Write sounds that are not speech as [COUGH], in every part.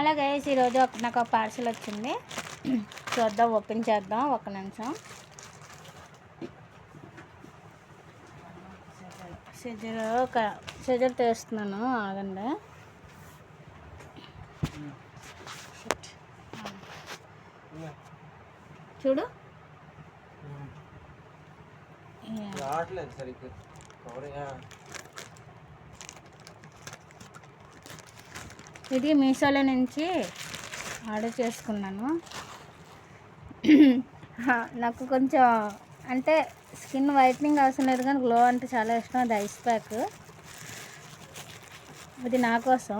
అలాగే ఈరోజు ఒక నాకు ఒక పార్సల్ వచ్చింది. చూద్దాం ఓపెన్ చేద్దాం ఒక నిమిషం. సిజర్ ఒక సిజర్ తీస్తున్నాను ఆగండి. చూడు. రావట్లేదు సరిగ్గా. ఇది మీషోలో నుంచి ఆర్డర్ చేసుకున్నాను. [CLEARS THROAT] నాకు కొంచెం అంటే స్కిన్ వైట్నింగ్ అవసరం లేదు కానీ గ్లో అంటే చాలా ఇష్టం అది ఐస్ ప్యాక్. ఇది నా కోసం.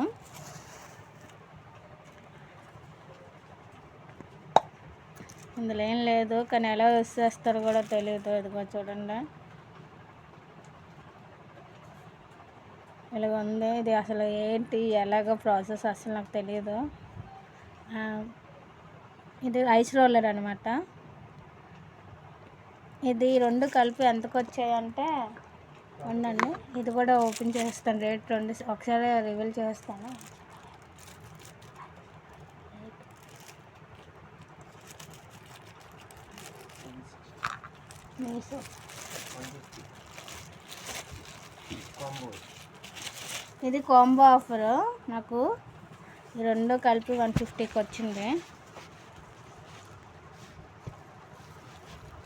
ఇందులో ఏం లేదు కానీ ఎలా యూస్ చేస్తారో కూడా తెలియదు ఇదిగో చూడండి. ఇలాగ ఉంది ఇది అసలు ఏంటి? ఎలాగ ప్రాసెస్? అసలు నాకు తెలియదు ఇది ఐస్ రోలర్ అనమాట ఇది రెండు కలిపి ఎంతకు వచ్చాయంటే ఉండండి. ఇది కూడా ఓపెన్ చేస్తాను. రేట్ రెండు ఒకసారి రివీల్ చేస్తాను. కాంబో ఇది కాంబో ఆఫర్. నాకు రెండో రెండు కలిపి వన్ ఫిఫ్టీకి వచ్చింది.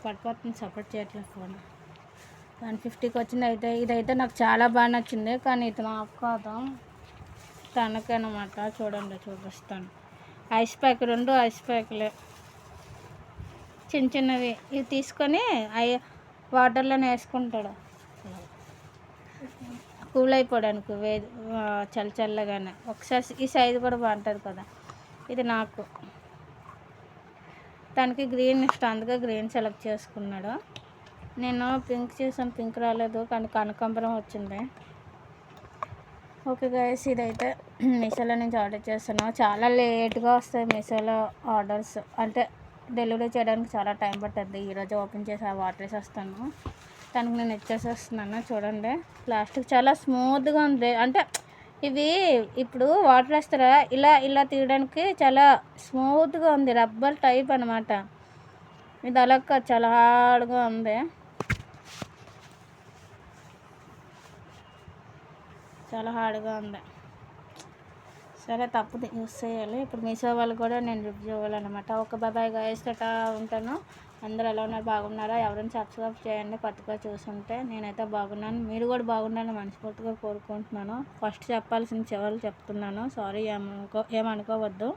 పడిపోతుంది సపోర్ట్ చేయట్లేదు ఫోన్. వన్ ఫిఫ్టీకి వచ్చింది అయితే ఇదైతే నాకు చాలా బాగా నచ్చింది కానీ ఇది నాకు కాదు. తనకనమాట చూడండి చూపిస్తాను. ఐస్ ప్యాక్ రెండు ఐస్ ప్యాక్లే. చిన్న చిన్నవి. ఇవి తీసుకొని అవి వాటర్లోనే వేసుకుంటాడు. కూల్ అయిపోవడానికి వే చల్ల చల్లగానే. ఒకసారి ఈ సైజు కూడా బాగుంటుంది కదా. ఇది నాకు. దానికి గ్రీన్ ఇష్టం అందుకే గ్రీన్ సెలెక్ట్ చేసుకున్నాడు. నేను పింక్ చేసాను పింక్ రాలేదు కానీ కనకాంబరం వచ్చింది. ఓకే గైస్ ఇదైతే మీషోలో నుంచి ఆర్డర్ చేస్తాను చాలా లేట్గా వస్తాయి మీషోలో ఆర్డర్స్ అంటే డెలివరీ చేయడానికి చాలా టైం పడుతుంది. ఈరోజు ఓపెన్ చేసి ఆ వాటర్ వేసేస్తాను. తనకు నేను ఇచ్చేసేస్తున్నాను. చూడండి. ప్లాస్టిక్ చాలా స్మూత్గా ఉంది. అంటే ఇవి ఇప్పుడు వాటర్ వేస్తారా? ఇలా ఇలా తీయడానికి చాలా స్మూత్గా ఉంది. రబ్బర్ టైప్ అనమాట ఇది అలా కాదు, చాలా హార్డ్గా ఉంది. చాలా హార్డ్గా ఉంది. సరే తప్పదు. యూస్ చేయాలి ఇప్పుడు మీషో వాళ్ళు కూడా నేను రివ్యూ ఇవ్వాలన్నమాట ఒక బాబాయ్ గాయస్ ఉంటాను. అందరూ ఎలా ఉన్నారు? బాగున్నారా? ఎవరైనా సబ్స్క్రైబ్ చేయండి. కొత్తగా చూసుంటే నేనైతే బాగున్నాను. మీరు కూడా బాగున్నాను మనస్ఫూర్తిగా కోరుకుంటున్నాను. ఫస్ట్ చెప్పాల్సిన చివరి చెప్తున్నాను. సారీ ఏమనుకో ఏమనుకోవద్దు.